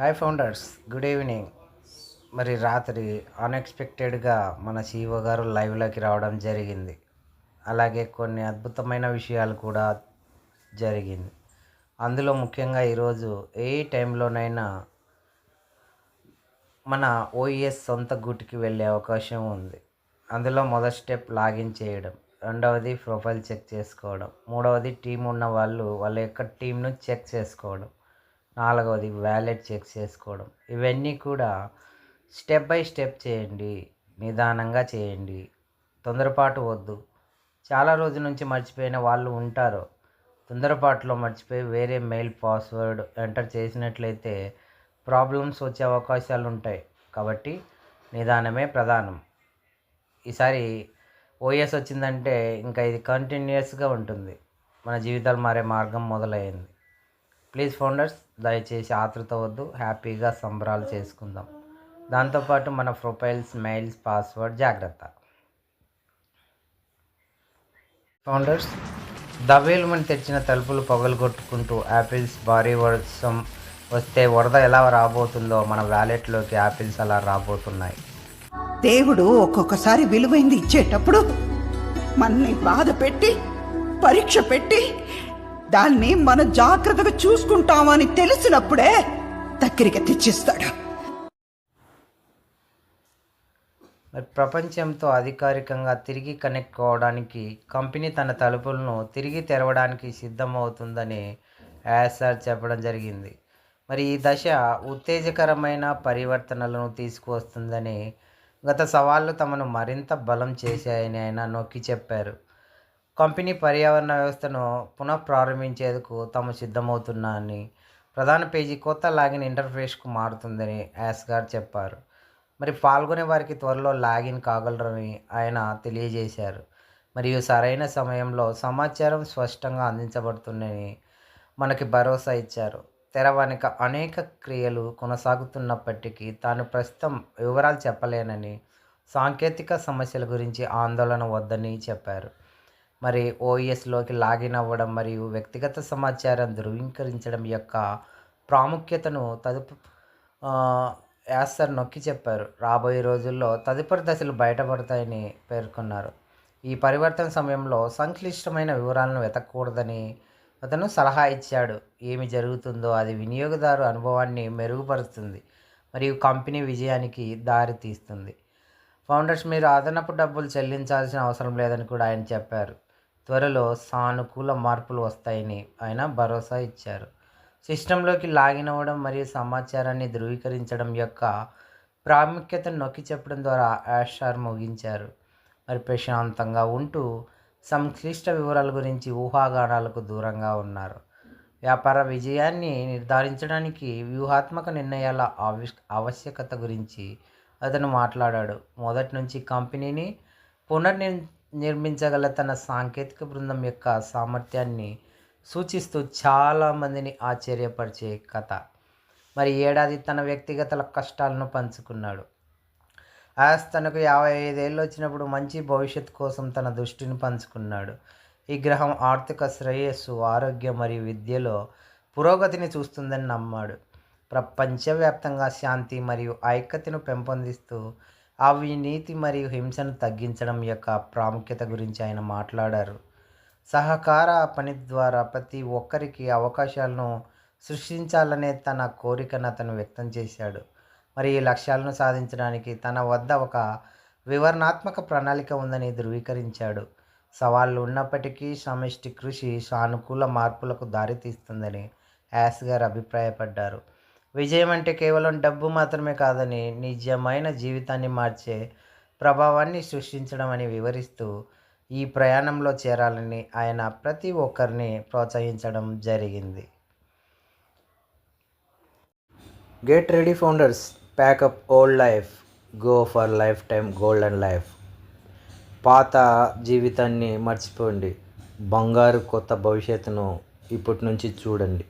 Hi founders good evening మరి రాత్రి అన్ఎక్స్పెక్టెడ్గా మన సీఓ గారు లైవ్లోకి రావడం జరిగింది. అలాగే కొన్ని అద్భుతమైన విషయాలు కూడా జరిగింది. అందులో ముఖ్యంగా ఈరోజు ఏ టైంలోనైనా మన ఓఈఎస్ సొంత గుట్టుకి వెళ్ళే అవకాశం ఉంది. అందులో మొదటి స్టెప్ లాగిన్ చేయడం రెండవది ప్రొఫైల్ చెక్ చేసుకోవడం మూడవది టీం ఉన్న వాళ్ళు వాళ్ళ యొక్క టీంను చెక్ చేసుకోవడం నాలుగవది వ్యాలెట్ చెక్ చేసుకోవడం. ఇవన్నీ కూడా స్టెప్ బై స్టెప్ చేయండి నిదానంగా చేయండి. తొందరపాటు వద్దు. చాలా రోజుల నుంచి మర్చిపోయిన వాళ్ళు ఉంటారు. తొందరపాటులో మర్చిపోయి వేరే మెయిల్ పాస్వర్డ్ ఎంటర్ చేసినట్లయితే ప్రాబ్లమ్స్ వచ్చే అవకాశాలు ఉంటాయి. కాబట్టి నిదానమే ప్రధానం. ఈసారి ఓఎస్ వచ్చిందంటే ఇంకా ఇది కంటిన్యూస్గా ఉంటుంది. మన జీవితాలు మారే మార్గం మొదలైంది. ప్లీజ్ ఫౌండర్స్ దయచేసి ఆతృత వద్దు హ్యాపీగా సంబరాలు చేసుకుందాం. దాంతోపాటు మన ప్రొఫైల్స్ మెయిల్స్ పాస్వర్డ్ జాగ్రత్త. ఫౌండర్స్ దవేలుమని తెచ్చిన తలుపులు పగలగొట్టుకుంటూ యాపిల్స్ భారీ వర్షం వస్తే వరద ఎలా రాబోతుందో మన వ్యాలెట్లోకి యాపిల్స్ అలా రాబోతున్నాయి. దేవుడు ఒక్కొక్కసారి విలువైంది ఇచ్చేటప్పుడు మనని బాధ పెట్టి పరీక్ష పెట్టి దాన్ని మనం జాగ్రత్తగా చూసుకుంటామని తెలిసినప్పుడే దగ్గరికి తెచ్చిస్తాడు. మరి ప్రపంచంతో అధికారికంగా తిరిగి కనెక్ట్ కావడానికి కంపెనీ తన తలుపులను తిరిగి తెరవడానికి సిద్ధమవుతుందని యాఎస్ఆర్ చెప్పడం జరిగింది. మరి ఈ దశ ఉత్తేజకరమైన పరివర్తనలను తీసుకువస్తుందని గత సవాళ్ళు తమను మరింత బలం చేశాయని ఆయన నొక్కి చెప్పారు. కంపెనీ పర్యావరణ వ్యవస్థను పునః ప్రారంభించేందుకు తాము సిద్ధమవుతున్నారని ప్రధాన పేజీ కొత్త లాగిన్ ఇంటర్ఫేస్కు మారుతుందని యాస్గార్ చెప్పారు. మరి పాల్గొనే వారికి త్వరలో లాగిన్ కాగలరని ఆయన తెలియజేశారు. మరియు సరైన సమయంలో సమాచారం స్పష్టంగా అందించబడుతుందని మనకి భరోసా ఇచ్చారు. తెర వెనుక అనేక క్రియలు కొనసాగుతున్నప్పటికీ తాను ప్రస్తుతం వివరాలు చెప్పలేనని సాంకేతిక సమస్యల గురించి ఆందోళన వద్దని చెప్పారు. మరి ఓఎస్లోకి లాగిన్ అవ్వడం మరియు వ్యక్తిగత సమాచారం ధృవీకరించడం యొక్క ప్రాముఖ్యతను తదుపు యాసర్ నొక్కి చెప్పారు. రాబోయే రోజుల్లో తదుపరి దశలు బయటపడతాయని పేర్కొన్నారు. ఈ పరివర్తన సమయంలో సంక్లిష్టమైన వివరాలను వెతకూడదని అతను సలహా ఇచ్చాడు. ఏమి జరుగుతుందో అది వినియోగదారు అనుభవాన్ని మెరుగుపరుస్తుంది మరియు కంపెనీ విజయానికి దారి తీస్తుంది. ఫౌండర్స్ మీరు అదనపు డబ్బులు చెల్లించాల్సిన అవసరం లేదని కూడా ఆయన చెప్పారు. త్వరలో సానుకూల మార్పులు వస్తాయని ఆయన భరోసా ఇచ్చారు. సిస్టంలోకి లాగిన్ అవ్వడం మరియు సమాచారాన్ని ధృవీకరించడం యొక్క ప్రాముఖ్యతను నొక్కి చెప్పడం ద్వారా యాషార్ ముగించారు. మరి ప్రశాంతంగా ఉంటూ సంక్లిష్ట వివరాల గురించి ఊహాగానాలకు దూరంగా ఉన్నారు. వ్యాపార విజయాన్ని నిర్ధారించడానికి వ్యూహాత్మక నిర్ణయాల ఆవిష్ ఆవశ్యకత గురించి అతను మాట్లాడాడు. మొదటి నుంచి కంపెనీని పునర్ని నిర్మించగల తన సాంకేతిక బృందం యొక్క సామర్థ్యాన్ని సూచిస్తూ చాలామందిని ఆశ్చర్యపరిచే కథ. మరి ఏడాది తన వ్యక్తిగత కష్టాలను పంచుకున్నాడు. ఆస్ తనకు యాభై ఐదేళ్ళు వచ్చినప్పుడు మంచి భవిష్యత్తు కోసం తన దృష్టిని పంచుకున్నాడు. ఈ గ్రహం ఆర్థిక శ్రేయస్సు ఆరోగ్యం మరియు విద్యలో పురోగతిని చూస్తుందని నమ్మాడు. ప్రపంచవ్యాప్తంగా శాంతి మరియు ఐక్యతను పెంపొందిస్తూ అవినీతి మరియు హింసను తగ్గించడం యొక్క ప్రాముఖ్యత గురించి ఆయన మాట్లాడారు. సహకార పని ద్వారా ప్రతి ఒక్కరికి అవకాశాలను సృష్టించాలనే తన కోరికను అతను వ్యక్తం చేశాడు. మరి ఈ లక్ష్యాలను సాధించడానికి తన వద్ద ఒక వివరణాత్మక ప్రణాళిక ఉందని ధృవీకరించాడు. సవాళ్ళు ఉన్నప్పటికీ సమిష్టి కృషి సానుకూల మార్పులకు దారితీస్తుందని యాస్ గారు అభిప్రాయపడ్డారు. విజయం అంటే కేవలం డబ్బు మాత్రమే కాదని నిజమైన జీవితాన్ని మార్చే ప్రభావాన్ని సృష్టించడం అని వివరిస్తూ ఈ ప్రయాణంలో చేరాలని ఆయన ప్రతి ఒక్కరిని ప్రోత్సహించడం జరిగింది. Get ready founders pack up old life go for life time golden life పాత జీవితాన్ని మర్చిపోండి. బంగారు కొత్త భవిష్యత్తును ఇప్పటి నుంచి చూడండి.